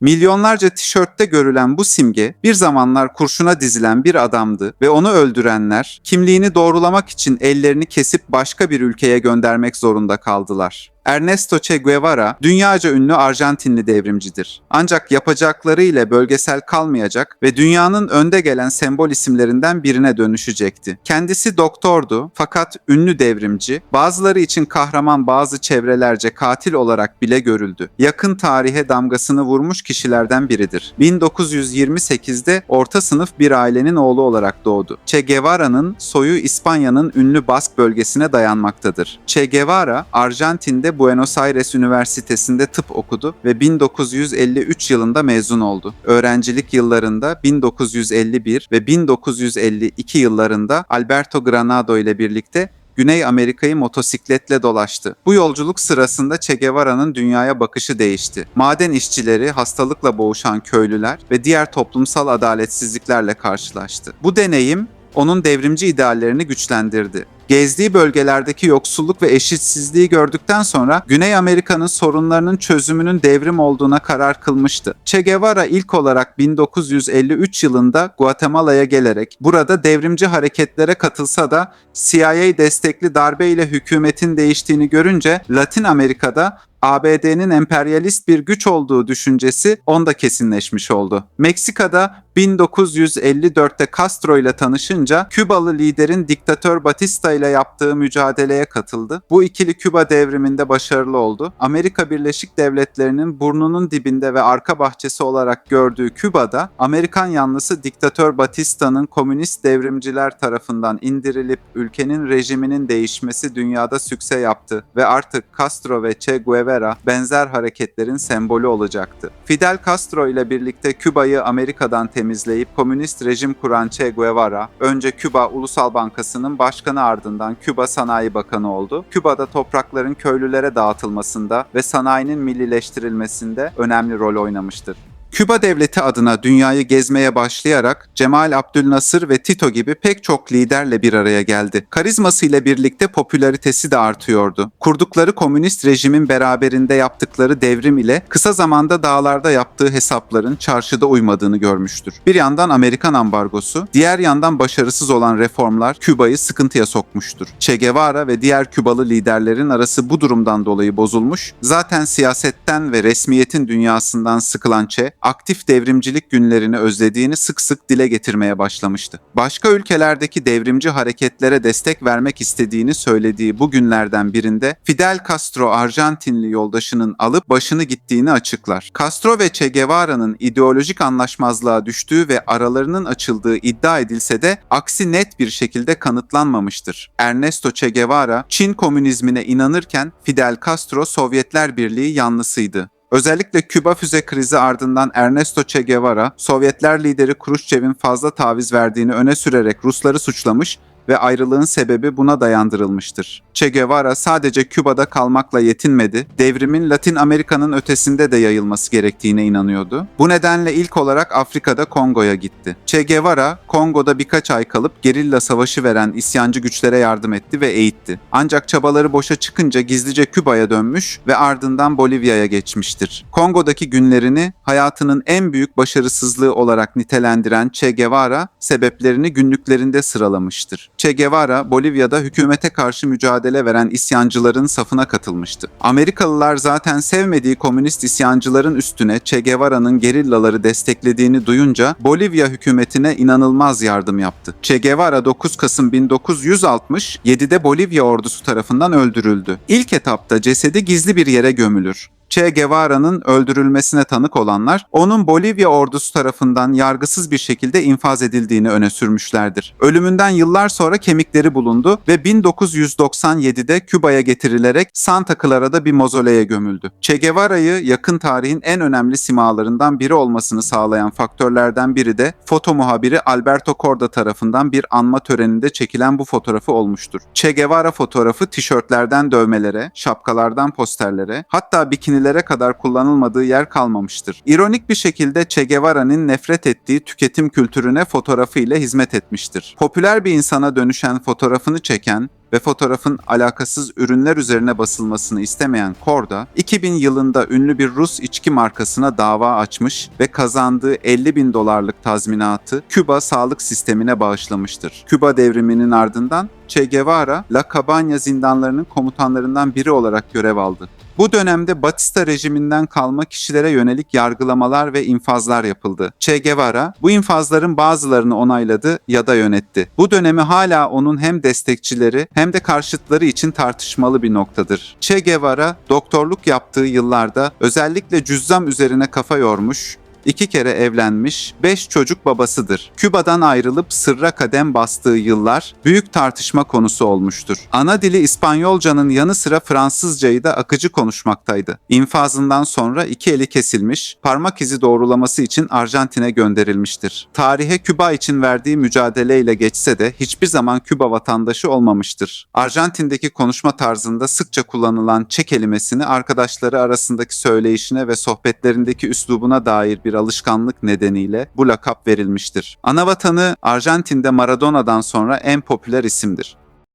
Milyonlarca tişörtte görülen bu simge bir zamanlar kurşuna dizilen bir adamdı ve onu öldürenler kimliğini doğrulamak için ellerini kesip başka bir ülkeye göndermek zorunda kaldılar. Ernesto Che Guevara dünyaca ünlü Arjantinli devrimcidir. Ancak yapacakları ile bölgesel kalmayacak ve dünyanın önde gelen sembol isimlerinden birine dönüşecekti. Kendisi doktordu fakat ünlü devrimci, bazıları için kahraman bazı çevrelerce katil olarak bile görüldü. Yakın tarihe damgasını vurmuş kişilerden biridir. 1928'de orta sınıf bir ailenin oğlu olarak doğdu. Che Guevara'nın soyu İspanya'nın ünlü Bask bölgesine dayanmaktadır. Che Guevara, Arjantin'de Buenos Aires Üniversitesi'nde tıp okudu ve 1953 yılında mezun oldu. Öğrencilik yıllarında 1951 ve 1952 yıllarında Alberto Granado ile birlikte Güney Amerika'yı motosikletle dolaştı. Bu yolculuk sırasında Che Guevara'nın dünyaya bakışı değişti. Maden işçileri, hastalıkla boğuşan köylüler ve diğer toplumsal adaletsizliklerle karşılaştı. Bu deneyim onun devrimci ideallerini güçlendirdi. Gezdiği bölgelerdeki yoksulluk ve eşitsizliği gördükten sonra Güney Amerika'nın sorunlarının çözümünün devrim olduğuna karar kılmıştı. Che Guevara ilk olarak 1953 yılında Guatemala'ya gelerek burada devrimci hareketlere katılsa da CIA destekli darbe ile hükümetin değiştiğini görünce Latin Amerika'da ABD'nin emperyalist bir güç olduğu düşüncesi onda kesinleşmiş oldu. Meksika'da 1954'te Castro ile tanışınca Kübalı liderin diktatör Batista ile yaptığı mücadeleye katıldı. Bu ikili Küba devriminde başarılı oldu. Amerika Birleşik Devletleri'nin burnunun dibinde ve arka bahçesi olarak gördüğü Küba'da Amerikan yanlısı diktatör Batista'nın komünist devrimciler tarafından indirilip ülkenin rejiminin değişmesi dünyada sükse yaptı ve artık Castro ve Che Guevara benzer hareketlerin sembolü olacaktı. Fidel Castro ile birlikte Küba'yı Amerika'dan temizleyip komünist rejim kuran Che Guevara, önce Küba Ulusal Bankası'nın başkanı ardından Küba Sanayi Bakanı oldu. Küba'da toprakların köylülere dağıtılmasında ve sanayinin millileştirilmesinde önemli rol oynamıştır. Küba devleti adına dünyayı gezmeye başlayarak Cemal Abdülnasır ve Tito gibi pek çok liderle bir araya geldi. Karizmasıyla birlikte popülaritesi de artıyordu. Kurdukları komünist rejimin beraberinde yaptıkları devrim ile kısa zamanda dağlarda yaptığı hesapların çarşıda uymadığını görmüştür. Bir yandan Amerikan ambargosu, diğer yandan başarısız olan reformlar Küba'yı sıkıntıya sokmuştur. Che Guevara ve diğer Kübalı liderlerin arası bu durumdan dolayı bozulmuş, zaten siyasetten ve resmiyetin dünyasından sıkılan Che, aktif devrimcilik günlerini özlediğini sık sık dile getirmeye başlamıştı. Başka ülkelerdeki devrimci hareketlere destek vermek istediğini söylediği bu günlerden birinde Fidel Castro Arjantinli yoldaşının alıp başını gittiğini açıklar. Castro ve Che Guevara'nın ideolojik anlaşmazlığa düştüğü ve aralarının açıldığı iddia edilse de aksi net bir şekilde kanıtlanmamıştır. Ernesto Che Guevara Çin komünizmine inanırken Fidel Castro Sovyetler Birliği yanlısıydı. Özellikle Küba füze krizi ardından Ernesto Che Guevara, Sovyetler lideri Khrushchev'in fazla taviz verdiğini öne sürerek Rusları suçlamış ve ayrılığın sebebi buna dayandırılmıştır. Che Guevara sadece Küba'da kalmakla yetinmedi, devrimin Latin Amerika'nın ötesinde de yayılması gerektiğine inanıyordu. Bu nedenle ilk olarak Afrika'da Kongo'ya gitti. Che Guevara, Kongo'da birkaç ay kalıp gerilla savaşı veren isyancı güçlere yardım etti ve eğitti. Ancak çabaları boşa çıkınca gizlice Küba'ya dönmüş ve ardından Bolivya'ya geçmiştir. Kongo'daki günlerini hayatının en büyük başarısızlığı olarak nitelendiren Che Guevara, sebeplerini günlüklerinde sıralamıştır. Che Guevara, Bolivya'da hükümete karşı mücadele veren isyancıların safına katılmıştı. Amerikalılar zaten sevmediği komünist isyancıların üstüne Che Guevara'nın gerillaları desteklediğini duyunca Bolivya hükümetine inanılmaz yardım yaptı. Che Guevara 9 Kasım 1967'de Bolivya ordusu tarafından öldürüldü. İlk etapta cesedi gizli bir yere gömülür. Che Guevara'nın öldürülmesine tanık olanlar, onun Bolivya ordusu tarafından yargısız bir şekilde infaz edildiğini öne sürmüşlerdir. Ölümünden yıllar sonra kemikleri bulundu ve 1997'de Küba'ya getirilerek Santa Clara'da bir mozoleye gömüldü. Che Guevara'yı yakın tarihin en önemli simalarından biri olmasını sağlayan faktörlerden biri de foto muhabiri Alberto Corda tarafından bir anma töreninde çekilen bu fotoğrafı olmuştur. Che Guevara fotoğrafı tişörtlerden dövmelere, şapkalardan posterlere, hatta bikinilere kadar kullanılmadığı yer kalmamıştır. İronik bir şekilde Che Guevara'nın nefret ettiği tüketim kültürüne fotoğrafı ile hizmet etmiştir. Popüler bir insana dönüşen fotoğrafını çeken ve fotoğrafın alakasız ürünler üzerine basılmasını istemeyen Korda, 2000 yılında ünlü bir Rus içki markasına dava açmış ve kazandığı 50 bin dolarlık tazminatı Küba sağlık sistemine bağışlamıştır. Küba devriminin ardından Che Guevara, La Cabaña zindanlarının komutanlarından biri olarak görev aldı. Bu dönemde Batista rejiminden kalma kişilere yönelik yargılamalar ve infazlar yapıldı. Che Guevara bu infazların bazılarını onayladı ya da yönetti. Bu dönemi hala onun hem destekçileri hem de karşıtları için tartışmalı bir noktadır. Che Guevara doktorluk yaptığı yıllarda özellikle cüzzam üzerine kafa yormuş, İki kere evlenmiş, beş çocuk babasıdır. Küba'dan ayrılıp sırra kadem bastığı yıllar büyük tartışma konusu olmuştur. Ana dili İspanyolcanın yanı sıra Fransızcayı da akıcı konuşmaktaydı. İnfazından sonra iki eli kesilmiş, parmak izi doğrulaması için Arjantin'e gönderilmiştir. Tarihe Küba için verdiği mücadeleyle geçse de hiçbir zaman Küba vatandaşı olmamıştır. Arjantin'deki konuşma tarzında sıkça kullanılan Çe kelimesini arkadaşları arasındaki söyleyişine ve sohbetlerindeki üslubuna dair bir alışkanlık nedeniyle bu lakap verilmiştir. Ana vatanı Arjantin'de Maradona'dan sonra en popüler isimdir.